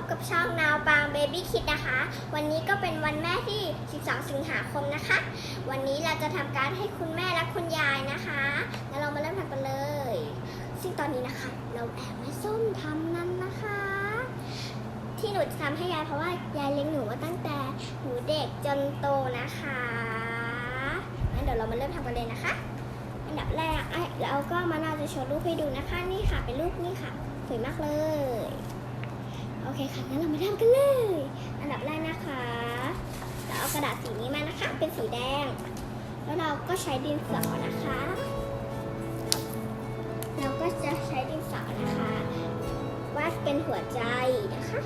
บกับช่องนาวปางเบบี้คิดนะคะ วันนี้ก็เป็นวันแม่ที่ 12 สิงหาคมนะคะ วันนี้เราจะทำการให้คุณแม่และคุณยายนะคะแล้วเรามาเริ่มทำกันเลย ซึ่งตอนนี้นะคะ เราแอบแม่ส้มทำนั้นนะคะ ที่หนูจะทำให้ยายเพราะว่ายายเลี้ยงหนูมาตั้งแต่หนูเด็กจนโตนะคะงั้นเดี๋ยวเรามาเริ่มทำกันเลยนะคะ อันดับแรกไอ้เราก็มานาจะโชว์รูปให้ดูนะคะ นี่ค่ะเป็นรูปนี่ค่ะสวยมากเลย อเคค่ะงั้นเรามาทำกันเลย อันดับแรกนะคะเราเอากระดาษสีนี้มานะคะ เป็นสีแดง แล้วเราก็ใช้ดินสอนะคะ เราก็จะใช้ดินสอนะคะ วาดเป็นหัวใจนะคะ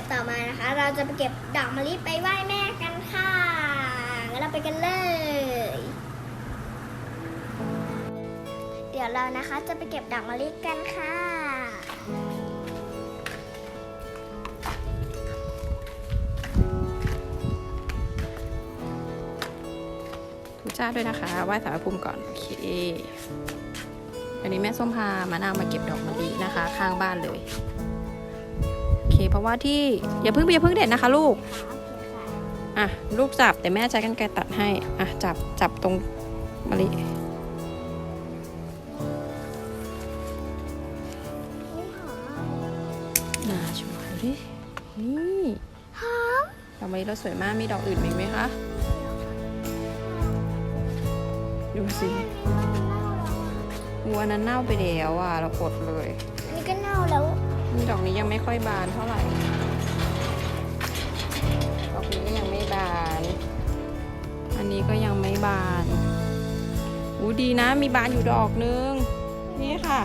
ยวต่อมานะคะ เราจะไปเก็บดอกมะลิไปไหว้แม่กันค่ะงั้นเราไปกันเลย เดี๋ยวเรานะคะจะไปเก็บดอกมะลิกันค่ะทูจ้าด้วยนะคะไหว้สารภูมิก่อน โอเคอันนี้แม่ส้มพามานางมาเก็บดอกมะลินะคะ ข้างบ้านเลย เค เพราะว่าที่อย่าเพิ่งอย่าเพิ่งเด็ดนะคะ ลูกอะลูกจับแต่แม่ใช้กันไกรตัดให้อะจับจับตรงมะลิน่าชัวร์ดินี่หอมดอกมะลิเราสวยมากมีดอกอื่นอีกไหมคะดูสิวัวนั้นเน่าไปแล้วอะเราอดเลยนนี้ก็เน่าแล้ว ดอกนี้ยังไม่ค่อยบานเท่าไหร่ ดอกนี้ก็ยังไม่บาน อันนี้ก็ยังไม่บานอู้ดีนะ มีบานอยู่ดอกนึง นี่ค่ะ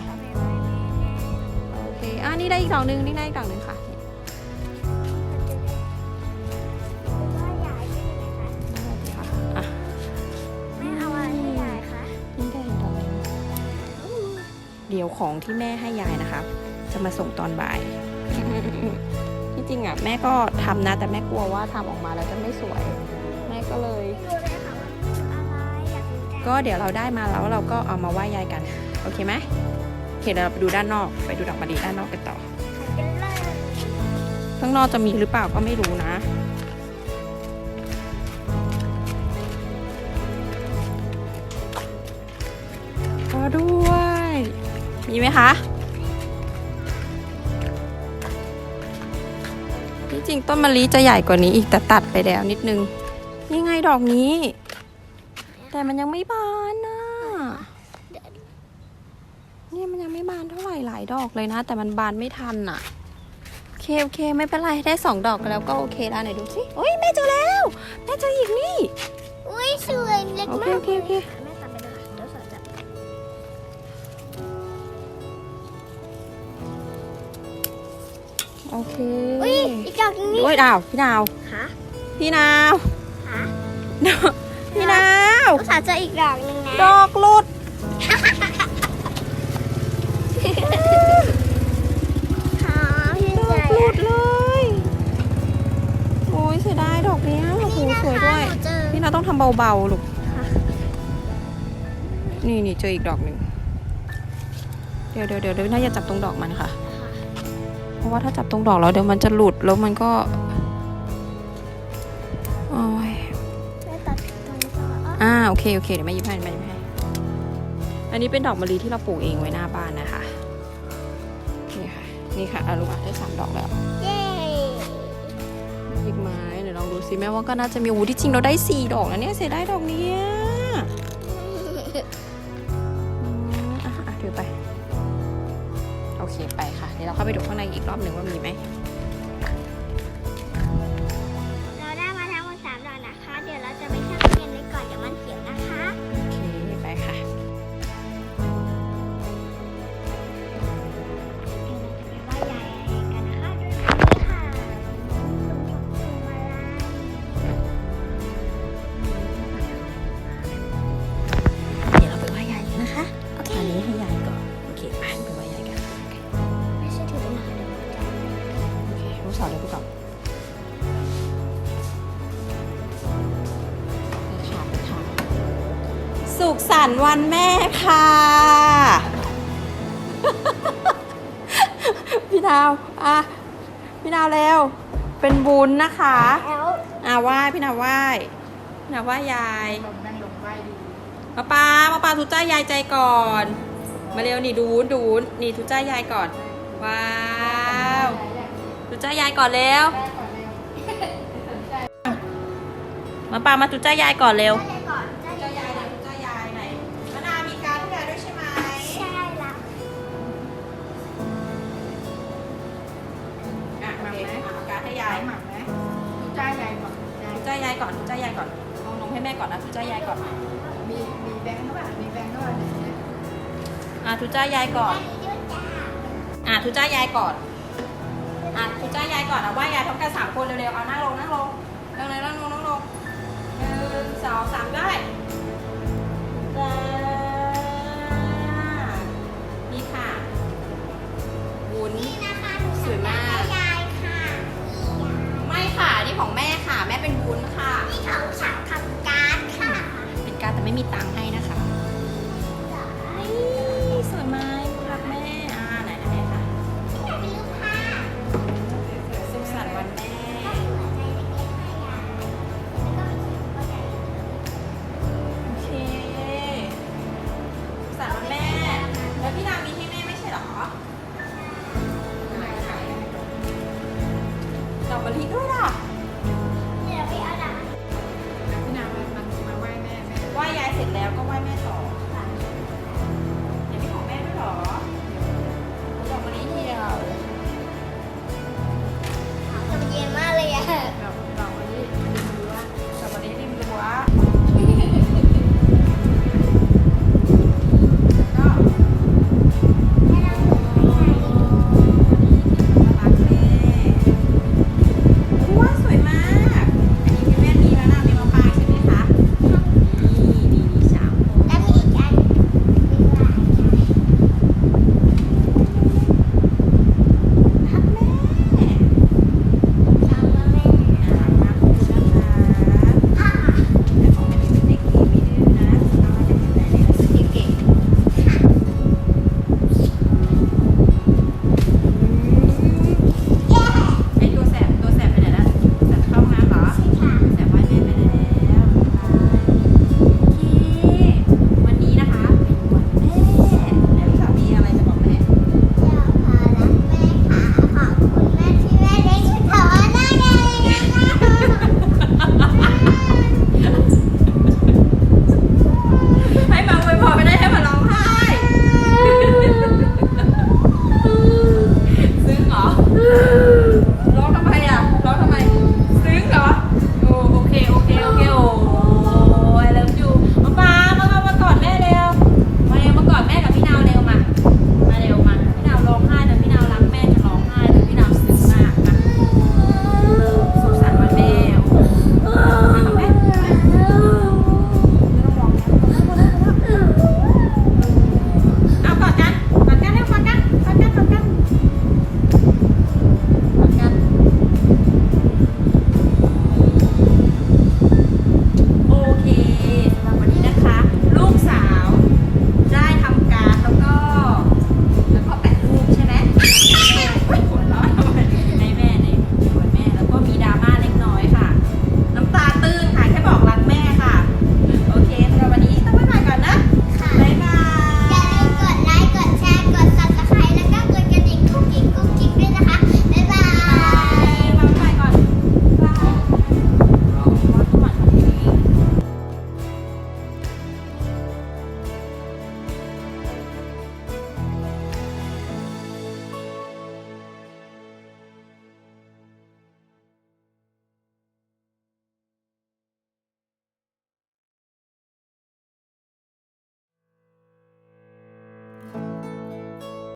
โอเค อะนี่ได้อีกดอกนึง นี่ได้อีกดอกนึงค่ะนี่ได้ดีค่ะอะไม่เอาอะไรให้ยายคะนี่ได้อีกดอกนึงเดี๋ยวของที่แม่ให้ยายนะคะ จะมาส่งตอนบ่าย ที่จริงอะแม่ก็ทำนะ แต่แม่กลัวว่าทำออกมาแล้วจะไม่สวย แม่ก็เลยไม่รู้เลยค่ะว่าคืออะไรอยากรู้จังก็เดี๋ยวเราได้มาแล้วเราก็เอามาไหว้ยายกัน โอเคไหมโอเคเดี๋ยวเราไปดูด้านนอกไปดูดอกมะลิด้านนอกกันต่อกันเลยข้างนอกจะมีหรือเปล่าก็ไม่รู้นะก็ด้วย มีไหมคะ ที่จริงต้นมะลิจะใหญ่กว่านี้อีกแต่ตัดไปแล้วนิดนึงนี่ไงดอกนี้ แต่มันยังไม่บานนะเนี่ยมันยังไม่บานเท่าไหร่หลายดอกเลยนะ แต่มันบานไม่ทันอะโอเคโอเค ไม่เป็นไรได้สองดอกแล้วก็โอเคแล้วไหนดูสิโอ้ยแม่เจอแล้วแม่เจออีกนี่อุ้ยสวยเล็กโอเคมากโอเคโอเคแม่ตัดไปเลยค่ะเดี๋ยวสอนจับโอเค อุ้ยอีกดอกนึงนี่โอ้ยดาวพี่ดาวค่ะพี่นาวค่ะพี่นาวภาษาห์เจออีกดอกนึงนะดอกหลุดค่ะพี่ดอใจกหลุดเลย โอ้ยเสียดายดอกเนี้ยโอ้โหนี่นะสวยคะด้วยหนูเจอพี่นาต้องทำเบาๆลูกค่ะนี่นี่เจออีกดอกหนึ่งเดี๋ยวเดี๋ยวเดี๋ยวเดี๋ยวน่าจะจับตรงดอกมันค่ะเพ ราะว่าถ้าจับตรงดอกแล้วเดี๋ยวมันจะหลุดแล้วมันก็โอ้ยแม่ตัดตรงนี้ก่อนอ๋ออ่าโอเคโอเคเดี๋ยวแม่หยิบให้แม่หยิบให้อันนี้เป็นดอกมะลิที่เราปลูกเองไว้หน้าบ้านนะคะนี่ค่ะนี่ค่ะอาลูกอะได้สามดอกแล้วเย้อีกไม้เดี๋ยวลองดูสิแม่ว่าก็น่าจะมีวูที่จริงเราได้สี่ดอกแล้วเนี่ยเสียได้ดอกเนี้ย เข้าไปดูข้างในอีกรอบหนึ่งว่ามีไหม สุขสันต์วันแม่ค่ะ พี่ดาวอะพี่ดาวเร็ว เป็นบุญนะคะ แล้วอะไหว้พี่ดาวไหว้พี่ดาวไหว้ยายมาปามาปาทุจ้ายายใจก่อน มาเร็วนี่ดูนดูนนี่ทุจ้ายายก่อน ว้าวทุจ้ายายก่อนเร็ว มาปามาทุจ้ายายก่อนเร็ว จ้ายายก่อน มีมีแบงค์เท่าไหร่มีแบงค์เท่าไหร่เนี่ยอะทุจ้ายายก่อนได้ด้วยจ้าอะทุจ้ายายก่อน อะทุจ้ายายก่อน อะไหว่ายายพร้อมกันสามคนเร็วๆ เอานั่งลงนั่งลงเร็วเลยนั่งลงนั่งลงหนึ่งสองสามได้จ้านี่ค่ะวุ้นนี่นะคะหนูสวยมากให้ยายค่ะไม่ค่ะ นี่ของแม่ค่ะ แม่เป็นวุ้นค่ะ นี่ของฉัน ม่มีตังค์ให้นะคะสวยไหมรักแม่อ่าไหนนะแม่คะอยากเป็นรูปภาพสุขสันต์วันแม่หัวใจเล็กๆให้ยายแล้วก็มีขีดหัวใจโอเคสุขสันต์วันแม่ แล้วพี่นางมีให้แม่ไม่ใช่เหรอไหนขายดอกมะลิด้วยล่ะใแล้วก็ไหว้แม่